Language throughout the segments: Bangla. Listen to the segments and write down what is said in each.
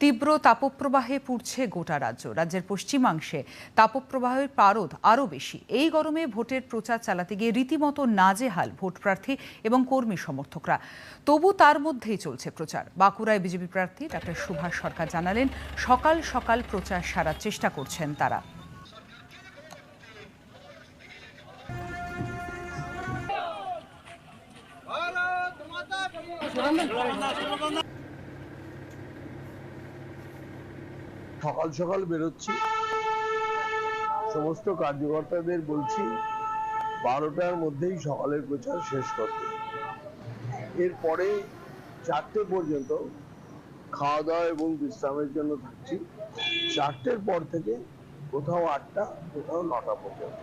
তীব্র তাপপ্রবাহে পুড়ছে গোটা রাজ্য। রাজ্যের পশ্চিমাংশে তাপপ্রবাহের পারদ আরও বেশি। এই গরমে ভোটের প্রচার চালাতে গিয়ে রীতিমতো নাজেহাল ভোট প্রার্থী এবং কর্মী সমর্থকরা। তবু তার মধ্যেই চলছে প্রচার। বাঁকুড়ায় বিজেপি প্রার্থী ডক্টর সুভাষ সরকার জানালেন, সকাল সকাল প্রচার সারার চেষ্টা করছেন তারা। সকাল সকাল বেরোচ্ছি। সমস্ত কার্যকর্তাদের বলছি, বারোটার মধ্যেই সকালের প্রচার শেষ করতে। এরপরে চারটে পর্যন্ত খাওয়া দাওয়া এবং বিশ্রামের জন্য থাকছি। চারটের পর থেকে কোথাও আটটা, কোথাও নটা পর্যন্ত।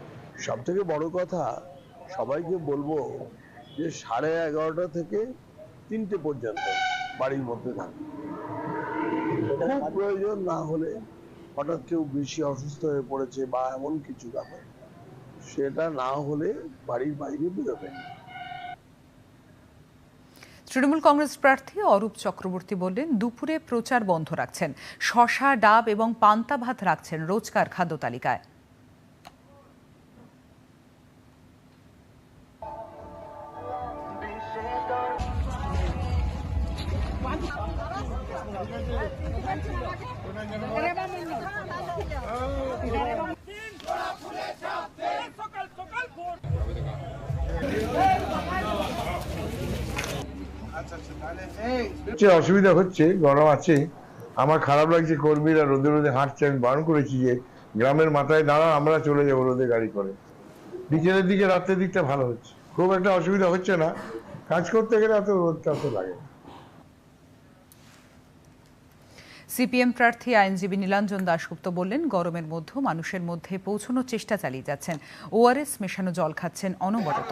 সব থেকে বড় কথা, সবাইকে বলব যে সাড়ে এগারোটা থেকে তিনটে পর্যন্ত বাড়ির মধ্যে থাকবে। প্রয়োজন না হলে হঠাৎ কেউ বেশি অসুস্থ হয়ে পড়েছে বা এমন কিছু ব্যাপার সেটা না হলে বাড়ির বাইরে বেরোবে তৃণমূল কংগ্রেস প্রার্থী অরূপ চক্রবর্তী বললেন দুপুরে প্রচার বন্ধ রাখছেন শশা ডাব এবং পান্তা ভাত রাখছেন রোজকার খাদ্য তালিকায়। অসুবিধা হচ্ছে, গরম আছে। আমার খারাপ লাগছে, কর্মীরা রোদে রোদে হাঁটছে, আমি বারণ করেছি যে গ্রামের মাথায় দাঁড়া, আমরা চলে যাব রোদে গাড়ি করে। বিকেলের দিকে রাত্রের দিকটা ভালো হচ্ছে। খুব একটা অসুবিধা হচ্ছে না। কাজ করতে গেলে এত রোদটা তো লাগে না। সিপিএম প্রার্থী আইনজীবী নীলাঞ্জন দাশগুপ্ত বললেন, গরমের মধ্যে মানুষের মধ্যে পৌঁছানোর চেষ্টা চালিয়ে যাচ্ছেন। ওআরএস মেশানো জল খাচ্ছেন অনবরত।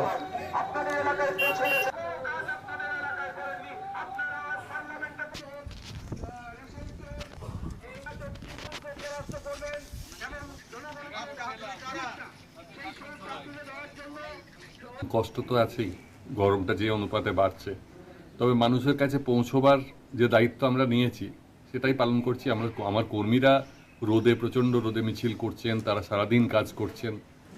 কষ্ট তো আছেই, গরমটা যে অনুপাতে বাড়ছে। তবে মানুষের কাছে পৌঁছবার যে দায়িত্ব আমরা নিয়েছি সেটাই পালন করছি। আমরা আমার কর্মীরা রোদে, প্রচণ্ড রোদে মিছিল করছেন, তারা সারাদিন কাজ করছেন।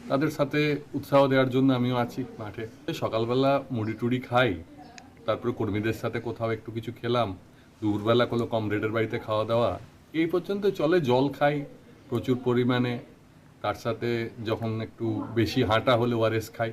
তাদের সাথে উৎসাহ দেওয়ার জন্য আমিও আছি মাঠে। সকালবেলা মুড়ি টুড়ি খাই, তারপরে কর্মীদের সাথে কোথাও একটু কিছু খেলাম, দুপুরবেলা কোনো কমরেডের বাড়িতে খাওয়া দাওয়া, এই পর্যন্ত চলে জল খাই প্রচুর পরিমাণে। তার সাথে যখন একটু বেশি হাঁটা হলে ওআরএস খাই।